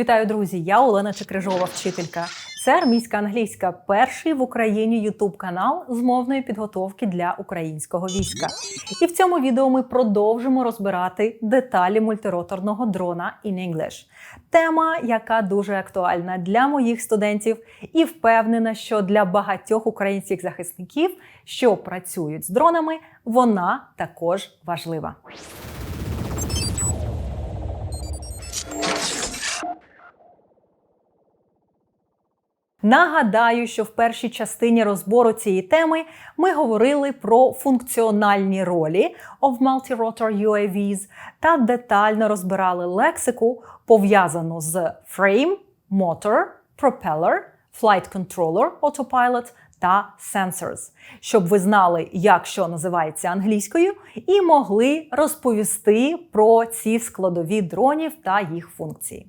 Вітаю, друзі! Я Олена Чекрижова, вчителька. Це армійська англійська, перший в Україні Ютуб канал з мовної підготовки для українського війська. І в цьому відео ми продовжимо розбирати деталі мультироторного дрона in English. Тема, яка дуже актуальна для моїх студентів, і впевнена, що для багатьох українських захисників, що працюють з дронами, вона також важлива. Нагадаю, що в першій частині розбору цієї теми ми говорили про функціональні ролі of multi-rotor UAVs та детально розбирали лексику, пов'язану з frame, motor, propeller, flight controller, autopilot та sensors, щоб ви знали, як що називається англійською, і могли розповісти про ці складові дронів та їх функції.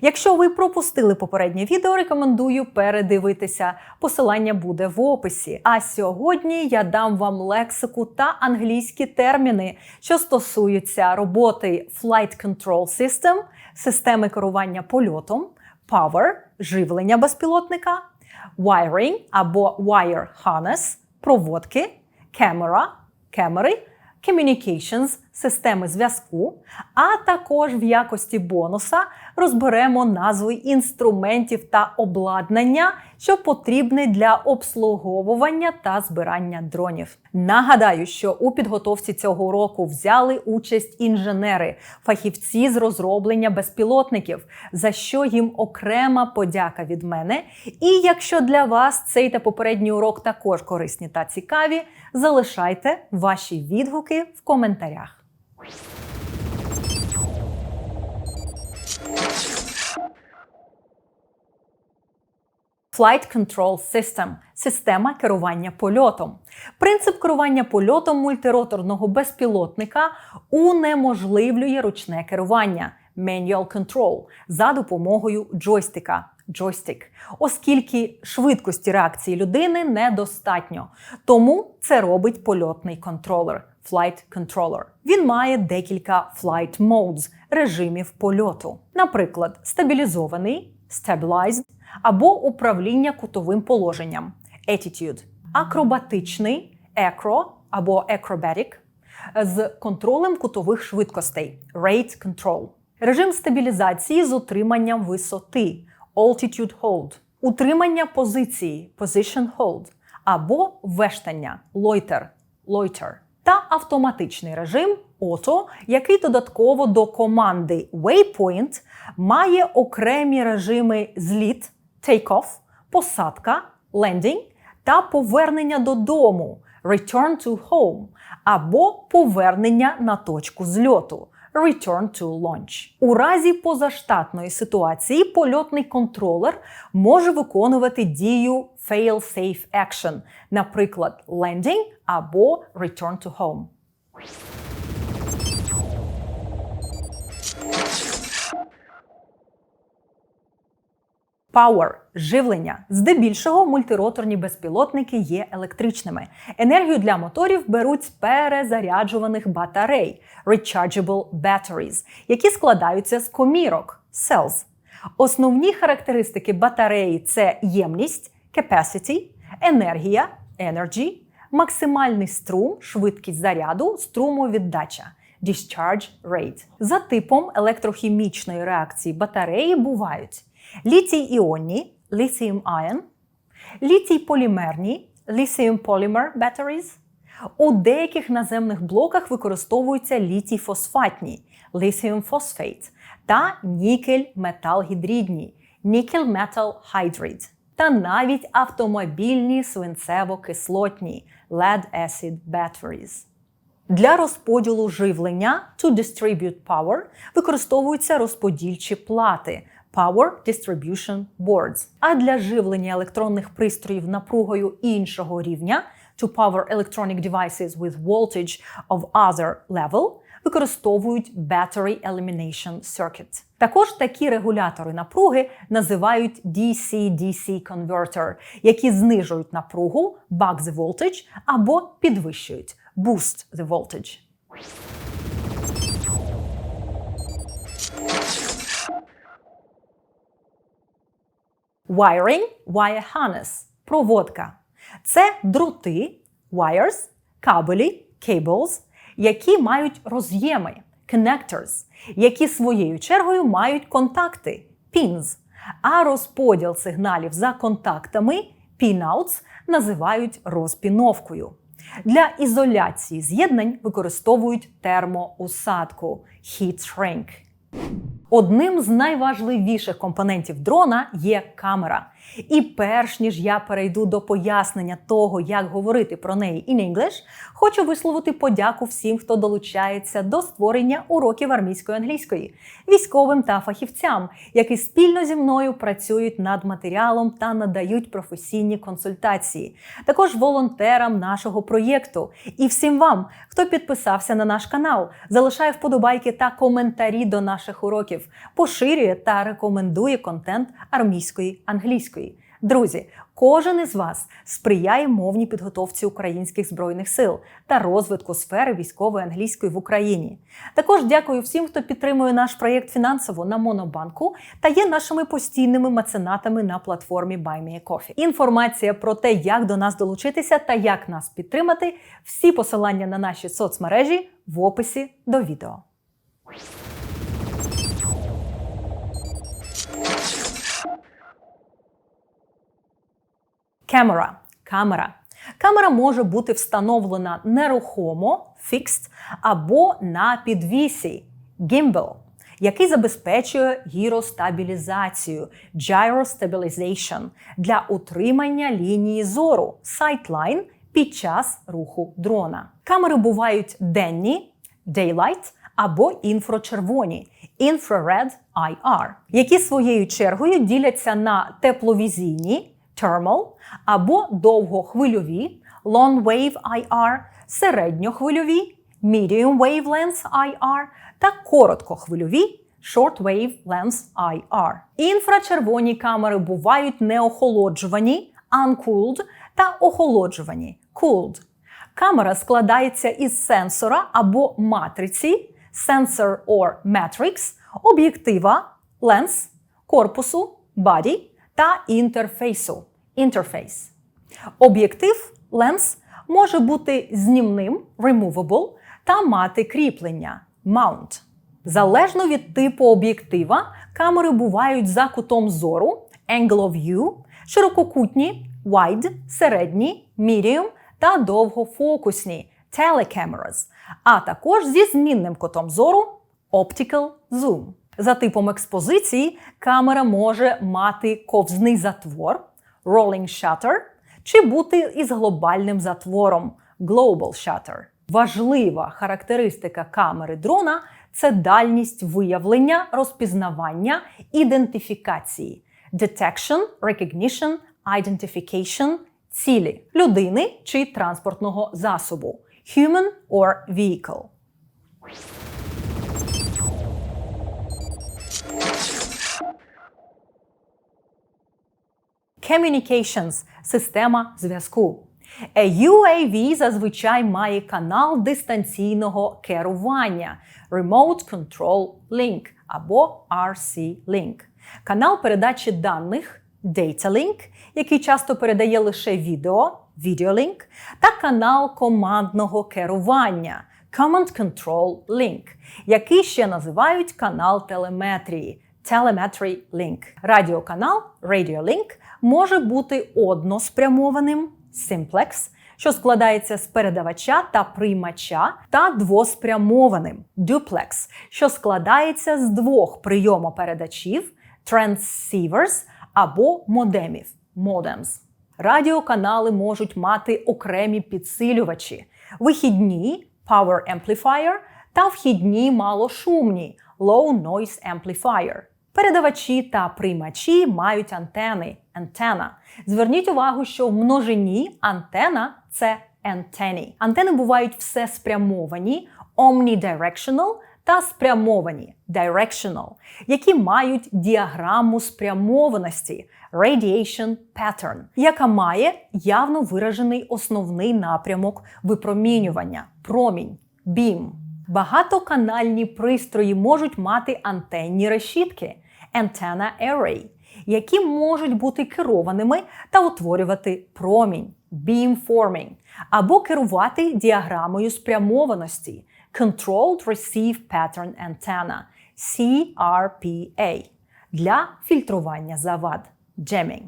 Якщо ви пропустили попереднє відео, рекомендую передивитися. Посилання буде в описі. А сьогодні я дам вам лексику та англійські терміни, що стосуються роботи Flight Control System, системи керування польотом, Power – живлення безпілотника, Wiring або Wire Harness – проводки, Camera – камери, Communications – системи зв'язку, а також в якості бонуса розберемо назви інструментів та обладнання, що потрібне для обслуговування та збирання дронів. Нагадаю, що у підготовці цього року взяли участь інженери, фахівці з розроблення безпілотників, за що їм окрема подяка від мене. І якщо для вас цей та попередній урок також корисні та цікаві, залишайте ваші відгуки в коментарях. Flight Control System – система керування польотом. Принцип керування польотом мультироторного безпілотника унеможливлює ручне керування Manual Control за допомогою джойстика джойстик, оскільки швидкості реакції людини недостатньо. Тому це робить польотний контролер Flight Controller. Він має декілька flight modes – режимів польоту, наприклад, стабілізований stabilized, або управління кутовим положенням attitude, акробатичний acro або acrobatic, з контролем кутових швидкостей rate control, режим стабілізації з утриманням висоти altitude hold, утримання позиції position hold або вештання loiter, loiter. Та автоматичний режим Auto, який додатково до команди Waypoint має окремі режими зліт, take-off, посадка, landing та повернення додому return to home або повернення на точку зльоту Return to launch. У разі позаштатної ситуації польотний контролер може виконувати дію fail-safe action, наприклад, landing або return to home. Power – живлення. Здебільшого мультироторні безпілотники є електричними. Енергію для моторів беруть з перезаряджуваних батарей rechargeable batteries, які складаються з комірок cells. Основні характеристики батареї це ємність capacity, енергія energy, максимальний струм, швидкість заряду, струмовіддача discharge rate. За типом електрохімічної реакції батареї бувають літій іонні lithium ion, літій полімерні lithium polymer batteries. У деяких наземних блоках використовуються літій фосфатні lithium phosphate та нікель метал гідридні nickel metal hydride та навіть автомобільні свинцево-кислотні lead acid batteries. Для розподілу живлення to distribute power використовуються розподільчі плати Power Distribution Boards. А для живлення електронних пристроїв напругою іншого рівня to power electronic devices with voltage of other level використовують Battery Elimination Circuit. Також такі регулятори напруги називають DC-DC Converter, які знижують напругу buck the voltage або підвищують boost the voltage. Wiring wire harness – проводка. Це дроти wires, кабелі cables, які мають роз'єми connectors, які своєю чергою мають контакти pins. А розподіл сигналів за контактами pinouts називають розпіновкою. Для ізоляції з'єднань використовують термоусадку heat shrink. Одним з найважливіших компонентів дрона є камера. І перш ніж я перейду до пояснення того, як говорити про неї in English, хочу висловити подяку всім, хто долучається до створення уроків армійської англійської, військовим та фахівцям, які спільно зі мною працюють над матеріалом та надають професійні консультації, також волонтерам нашого проєкту і всім вам, хто підписався на наш канал, залишає вподобайки та коментарі до наших уроків, поширює та рекомендує контент армійської англійської. Друзі, кожен із вас сприяє мовній підготовці українських збройних сил та розвитку сфери військової англійської в Україні. Також дякую всім, хто підтримує наш проєкт фінансово на Монобанку та є нашими постійними меценатами на платформі BuyMeACoffee. Інформація про те, як до нас долучитися та як нас підтримати, всі посилання на наші соцмережі в описі до відео. Camera – камера. Камера може бути встановлена нерухомо fixed, або на підвісі gimbal, який забезпечує гіростабілізацію gyrostabilization для утримання лінії зору sightline під час руху дрона. Камери бувають денні daylight або інфрачервоні infrared IR, які своєю чергою діляться на тепловізійні thermal або довгохвильові long wave IR, середньохвильові medium wave IR та короткохвильові short wave length IR. Інфрачервоні камери бувають неохолоджувані uncooled та охолоджувані cooled. Камера складається із сенсора або матриці sensor or matrix, об'єктива, ленс, корпусу, body та інтерфейсу interface. Об'єктив ленс може бути знімним removable та мати кріплення mount. Залежно від типу об'єктива, камери бувають за кутом зору angle of view, ширококутні wide, середні, medium та довгофокусні telecameras, а також зі змінним кутом зору optical zoom. За типом експозиції камера може мати ковзний затвор rolling shutter чи бути із глобальним затвором global shutter. Важлива характеристика камери дрона це дальність виявлення, розпізнавання, ідентифікації detection, recognition, identification цілі людини чи транспортного засобу human or vehicle. Communications – система зв'язку. UAV зазвичай має канал дистанційного керування Remote Control Link або RC-Link. Канал передачі даних Data Link, який часто передає лише відео Video Link, та канал командного керування Command Control Link, який ще називають канал телеметрії Telemetry Link. Радіоканал Radio Link може бути односпрямованим simplex, що складається з передавача та приймача, та двоспрямованим duplex, що складається з двох прийомопередачів transceivers або модемів modems. Радіоканали можуть мати окремі підсилювачі, вихідні power amplifier та вхідні малошумні low noise amplifier. Передавачі та приймачі мають антени антена. Зверніть увагу, що в множині антена це антені. Антени бувають все спрямовані, omnidirectional та спрямовані directional, які мають діаграму спрямованості radiation pattern, яка має явно виражений основний напрямок випромінювання промінь beam. Багатоканальні пристрої можуть мати антенні решітки antenna array, які можуть бути керованими та утворювати промінь beamforming, або керувати діаграмою спрямованості Controlled Receive Pattern Antenna CRPA для фільтрування завад jamming.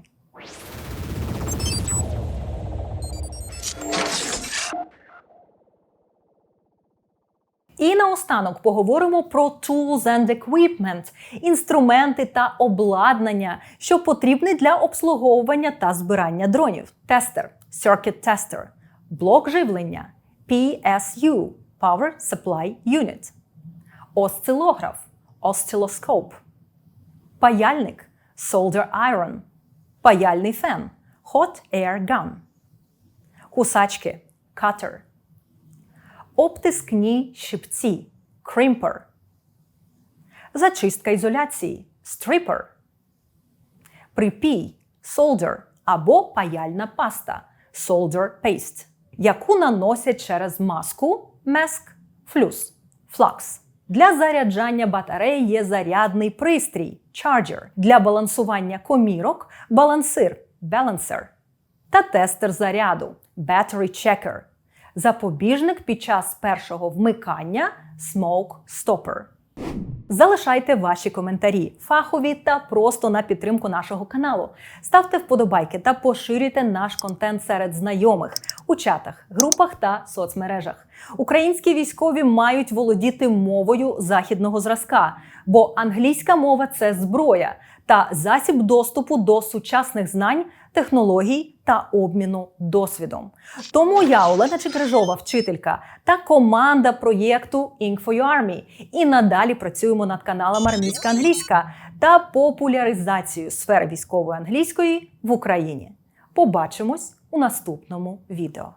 І наостанок поговоримо про tools and equipment – інструменти та обладнання, що потрібні для обслуговування та збирання дронів. Тестер – Circuit Tester, блок живлення PSU – Power Supply Unit, осцилограф – Oscilloscope, паяльник – Solder Iron, паяльний фен – Hot Air Gun, кусачки – Cutter – обтискні щипці crimper, зачистка ізоляції stripper, припій solder або паяльна паста solder paste, яку наносять через маску mask, флюс flux. Для заряджання батареї є зарядний пристрій charger, для балансування комірок балансир balancer. Та тестер заряду battery checker запобіжник під час першого вмикання Smoke Stopper. Залишайте ваші коментарі, фахові та просто на підтримку нашого каналу. Ставте вподобайки та поширюйте наш контент серед знайомих у чатах, групах та соцмережах. Українські військові мають володіти мовою західного зразка, бо англійська мова це зброя та засіб доступу до сучасних знань, технологій та обміну досвідом. Тому я, Олена Чекрижова, вчителька та команда проєкту Army і надалі працюємо над каналом Армійська англійська та популяризацією сфери військової англійської в Україні. Побачимось у наступному відео.